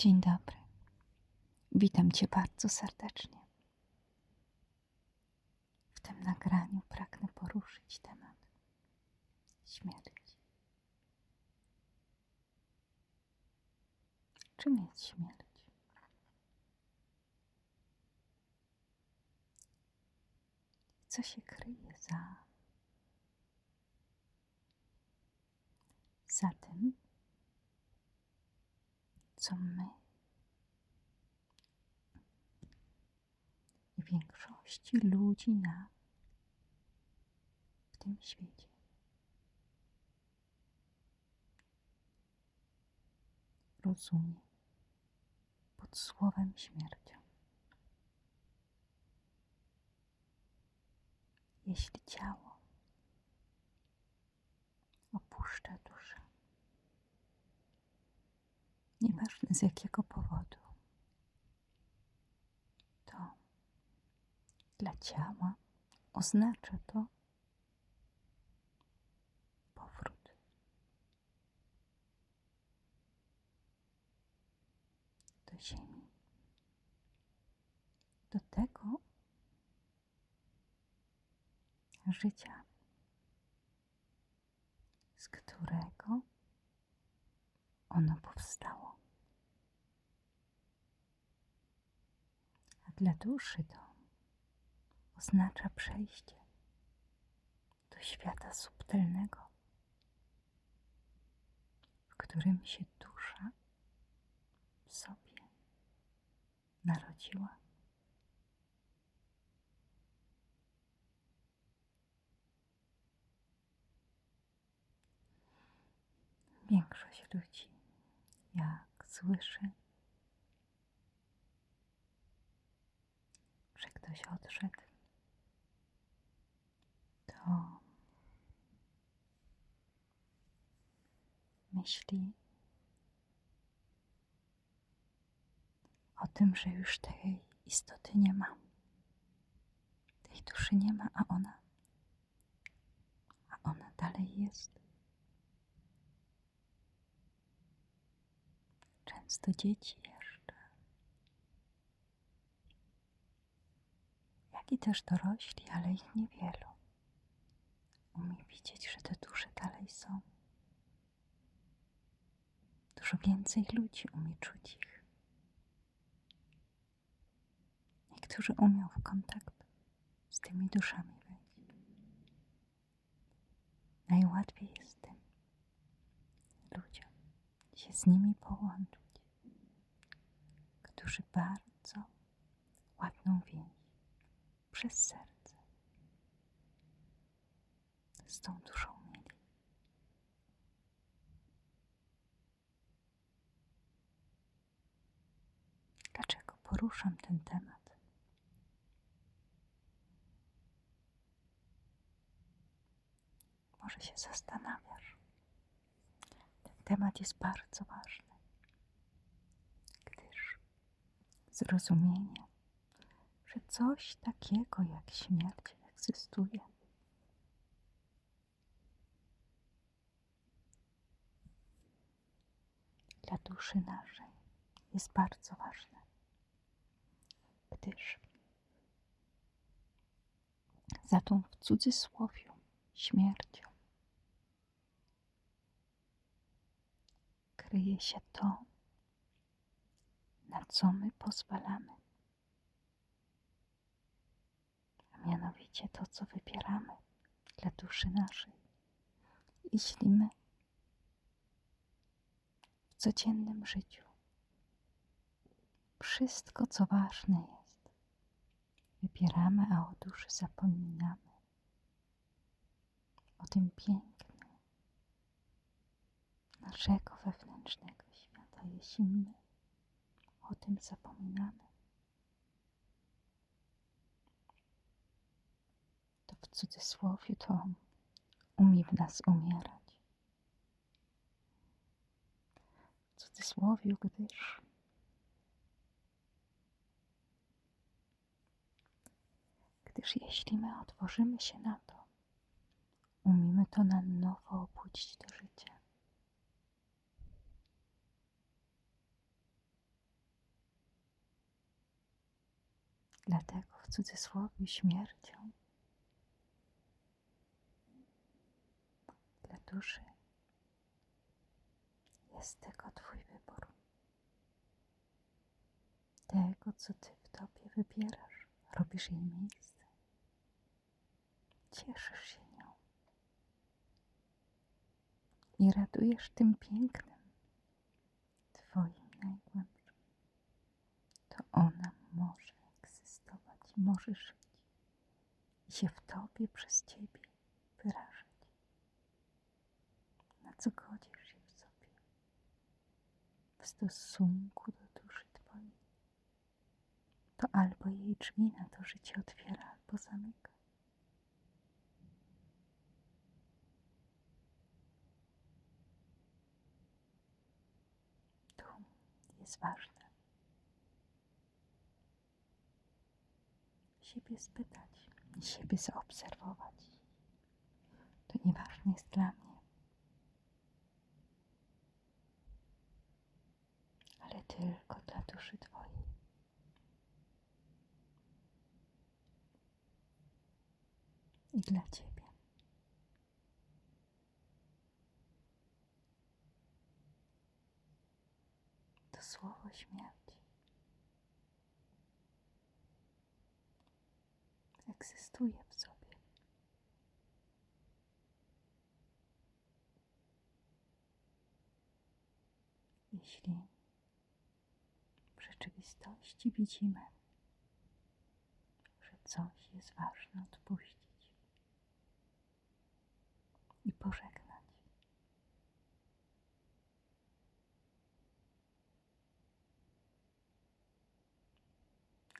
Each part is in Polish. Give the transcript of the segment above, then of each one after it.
Dzień dobry. Witam Cię bardzo serdecznie. W tym nagraniu pragnę poruszyć temat śmierci. Czym jest śmierć? Co się kryje za, za tym, co my i większości ludzi na w tym świecie. Rozumie pod słowem śmiercią. Jeśli ciało opuszcza duszę, nieważne z jakiego powodu, to dla ciała oznacza to powrót. Do ziemi. Do tego życia, z którego ono powstało. A dla duszy to oznacza przejście do świata subtelnego, w którym się dusza w sobie narodziła. Większość ludzi, jak słyszy, że ktoś odszedł, to myśli o tym, że już tej istoty nie ma. Tej duszy nie ma, a ona, a ona dalej jest. Często dzieci jeszcze, jak i też dorośli, ale ich niewielu, umie widzieć, że te dusze dalej są. Dużo więcej ludzi umie czuć ich. Niektórzy umią w kontakt z tymi duszami wejść. Najłatwiej jest tym ludziom się z nimi połączyć, którzy bardzo ładną więź przez serce z tą duszą mieli. Dlaczego poruszam ten temat? Może się zastanawiasz. Ten temat jest bardzo ważny, gdyż zrozumienie, że coś takiego jak śmierć egzystuje, dla duszy naszej jest bardzo ważne, gdyż za tą w cudzysłowie śmiercią kryje się to, na co my pozwalamy. A mianowicie to, co wybieramy dla duszy naszej. Jeśli my w codziennym życiu wszystko, co ważne jest, wybieramy, a o duszy zapominamy, o tym pięknym naszego wewnętrznego świata, jeśli my o tym zapominamy, w cudzysłowie, to umie w nas umierać. W cudzysłowie, gdyż gdyż jeśli my otworzymy się na to, umiemy to na nowo obudzić do życia. Dlatego w cudzysłowie śmiercią duszy jest tylko Twój wybór. Tego, co Ty w Tobie wybierasz, robisz jej miejsce. Cieszysz się nią i radujesz tym pięknem Twoim najgłębszym. To ona może egzystować może żyć i się w Tobie przez Ciebie wyrażać. Co godzisz się w sobie w stosunku do duszy Twojej. To albo jej drzwi na to życie otwiera, albo zamyka. Tu jest ważne siebie spytać siebie zaobserwować. To nieważne jest dla mnie. Ale tylko dla duszy Twojej. I dla Ciebie. To słowo śmierci egzystuje w sobie. Jeśli w rzeczywistości widzimy, że coś jest ważne odpuścić i pożegnać.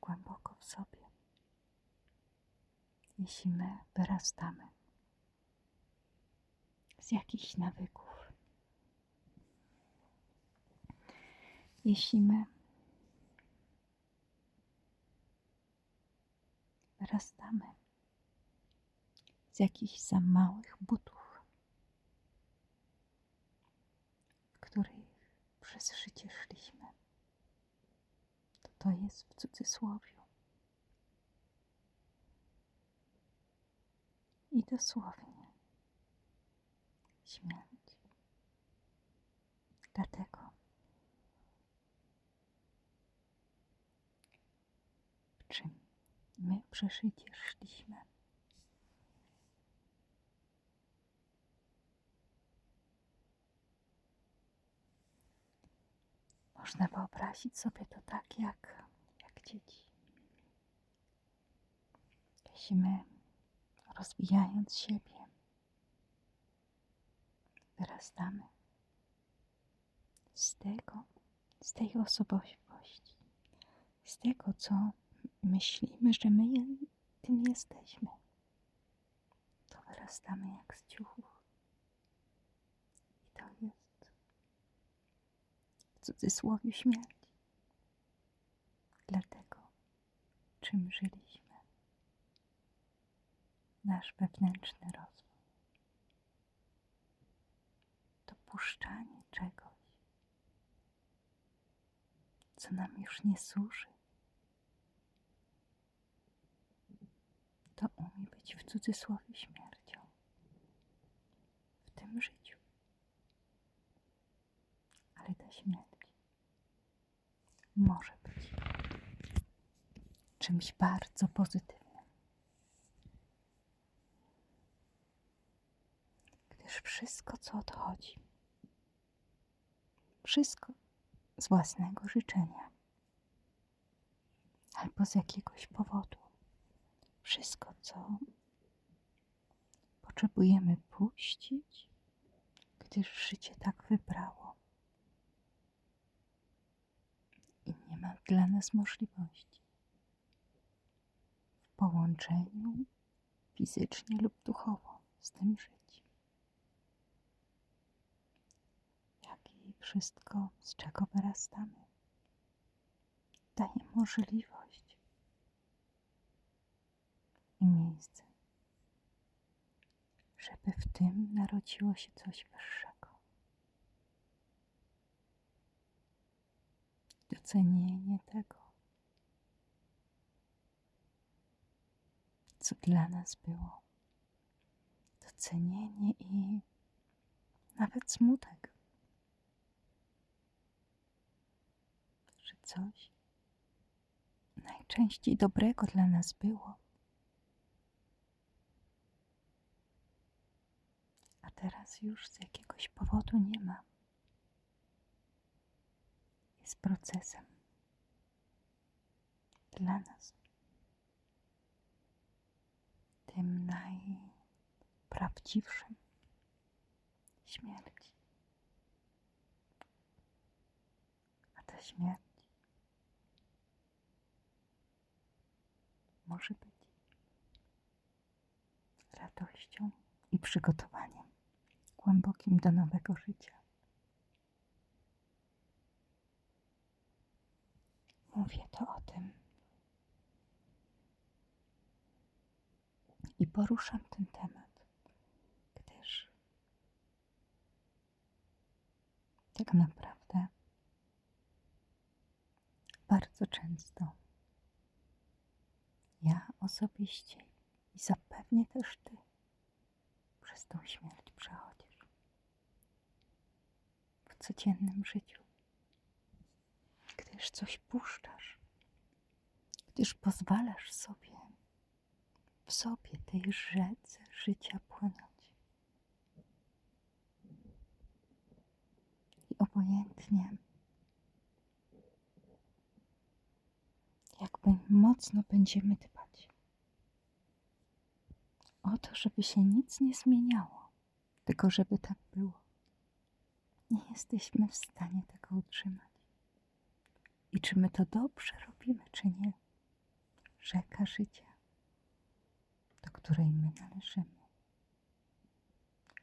Głęboko w sobie, jeśli my wyrastamy z jakichś nawyków, jeśli my wyrastamy z jakichś za małych butów, w których przez życie szliśmy. To to jest w cudzysłowie. I dosłownie śmierć. Dlatego w czym my przez życie szliśmy. Można wyobrazić sobie to tak jak, jak dzieci. Jeśli my, rozwijając siebie, wyrastamy z tego, z tej osobowości, z tego, co myślimy, że my tym jesteśmy, to wyrastamy jak z ciuchów. I to jest w cudzysłowie śmierć. Dlatego, czym żyliśmy, nasz wewnętrzny rozwój, dopuszczanie czegoś, co nam już nie służy to być w cudzysłowie śmiercią w tym życiu. Ale ta śmierć może być czymś bardzo pozytywnym. Gdyż wszystko, co odchodzi, wszystko z własnego życzenia albo z jakiegoś powodu, wszystko, co potrzebujemy puścić, gdyż życie tak wybrało. I nie ma dla nas możliwości. W połączeniu fizycznie lub duchowo z tym żyć. Jak i wszystko, z czego wyrastamy, daje możliwość i miejsce, żeby w tym narodziło się coś wyższego. Docenienie tego, co dla nas było. Docenienie i nawet smutek, że coś najczęściej dobrego dla nas było. Teraz już z jakiegoś powodu nie ma. Jest procesem dla nas tym najprawdziwszym śmierć. A ta śmierć może być radością i przygotowaniem głębokim do nowego życia. Mówię to o tym i poruszam ten temat, gdyż tak naprawdę bardzo często ja osobiście i zapewnie też ty przez tą śmierć przechodzisz w codziennym życiu, gdyż coś puszczasz, gdyż pozwalasz sobie w sobie tej rzece życia płynąć. I obojętnie, jakby mocno będziemy dbać o to, żeby się nic nie zmieniało, tylko żeby tak było. Nie jesteśmy w stanie tego utrzymać. I czy my to dobrze robimy, czy nie? Rzeka życia do której my należymy.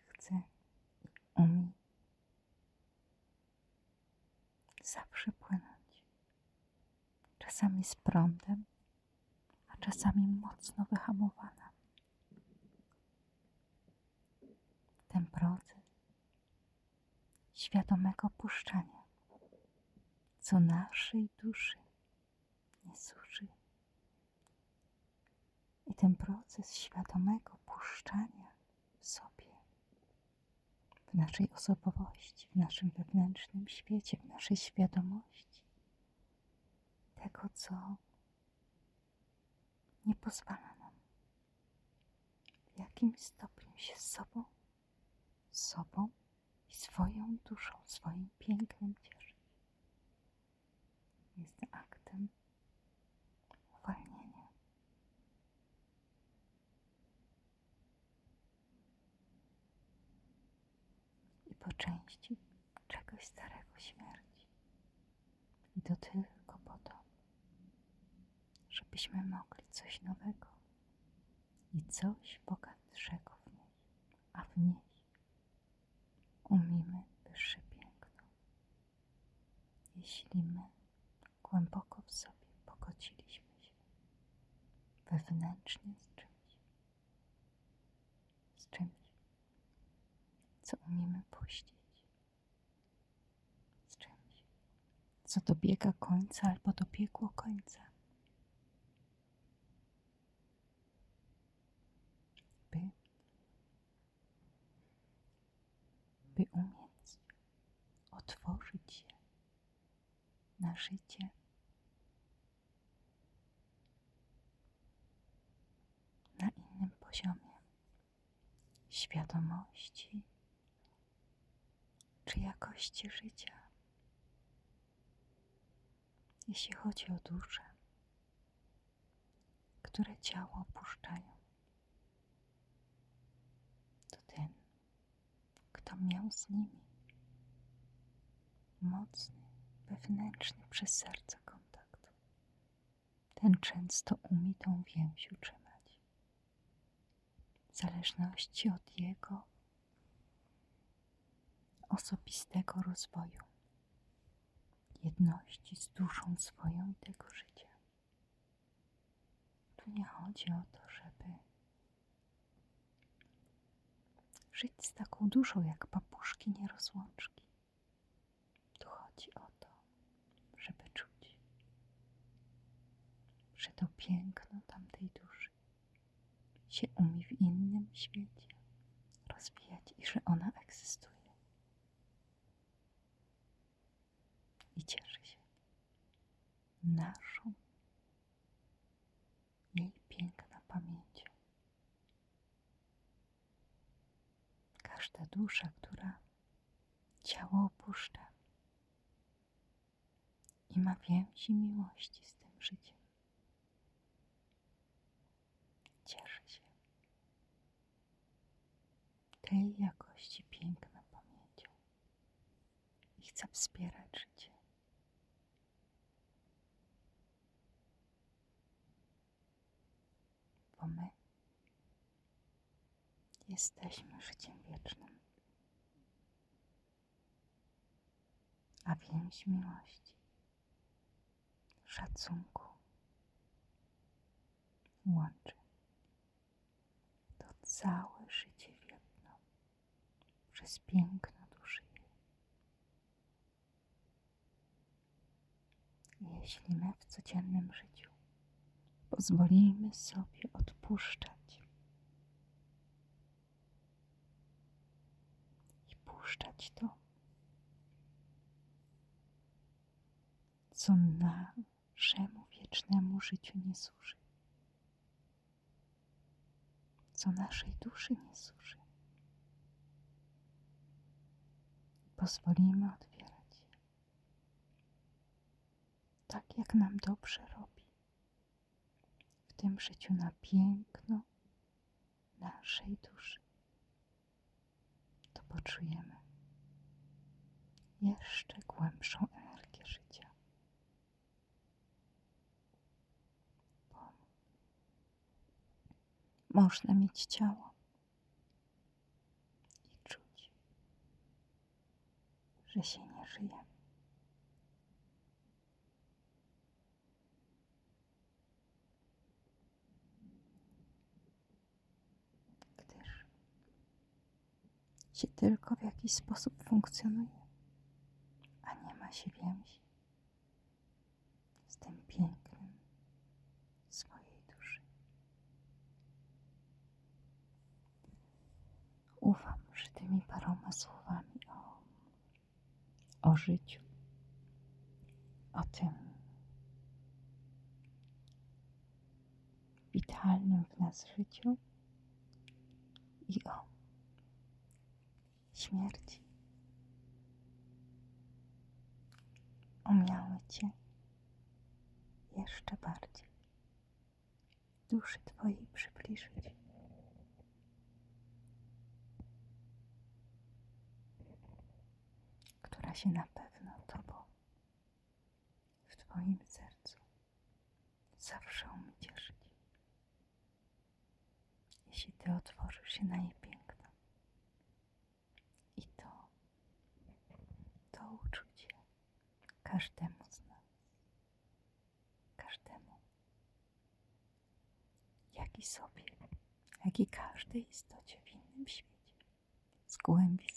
Chce i umie zawsze płynąć. Czasami z prądem, a czasami mocno wyhamowana. Ten proces świadomego puszczania, co naszej duszy nie suszy i ten proces świadomego puszczania w sobie, w naszej osobowości, w naszym wewnętrznym świecie, w naszej świadomości, tego, co nie pozwala nam w jakimś stopniu się z sobą, z sobą i swoją duszą, swoim pięknem cieszyć. Jest aktem uwalnienia. po części czegoś starego śmierci. I to tylko po to, żebyśmy mogli coś nowego i coś bogatszego umiemy wyższe piękno. Jeśli my głęboko w sobie pogodziliśmy się wewnętrznie z czymś, z czymś, co umiemy puścić, z czymś, co dobiega końca albo dobiegło końca. Na życie. Na innym poziomie świadomości czy jakości życia. Jeśli chodzi o dusze, które ciało opuszczają, to ten, kto miał z nimi mocny, wewnętrzny przez serce kontakt, ten często umie tą więź utrzymać. W zależności od jego osobistego rozwoju, jedności z duszą swoją i tego życia. Tu nie chodzi o to, żeby żyć z taką duszą jak papuszki nierozłączki. Tu chodzi o żeby czuć, że to piękno tamtej duszy się umie w innym świecie rozwijać i że ona egzystuje. I cieszy się naszą, jej piękną pamięcią. Każda dusza, która ciało opuszcza ma więzi miłości z tym życiem, cieszy się. Tej jakości piękną pamięcią. I chce wspierać życie. Bo my jesteśmy życiem wiecznym, a więź miłości, szacunku łączy to całe życie w jedno przez piękno duszy. Jeśli my w codziennym życiu pozwolimy sobie odpuszczać i puszczać to, co naszemu wiecznemu życiu nie służy co naszej duszy nie służy. Pozwolimy otwierać je, tak jak nam dobrze robi w tym życiu na piękno naszej duszy. To poczujemy jeszcze głębszą energię życia. Bo można mieć ciało. I czuć, że się nie żyje. Gdyż się tylko w jakiś sposób funkcjonuje, a nie ma się więzi. Z tym pięknym swojej duszy. Że tymi paroma słowami o, o życiu, o tym witalnym w nas życiu i o śmierci umiały Cię jeszcze bardziej duszy Twojej przybliżyć. Się na pewno Tobą w Twoim sercu zawsze umie cieszyć. Jeśli Ty otworzysz się na jej piękno i to, to uczucie każdemu z nas, każdemu, jak i sobie, jak i każdej istocie w innym świecie, z głębi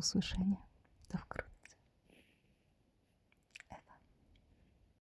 услышания.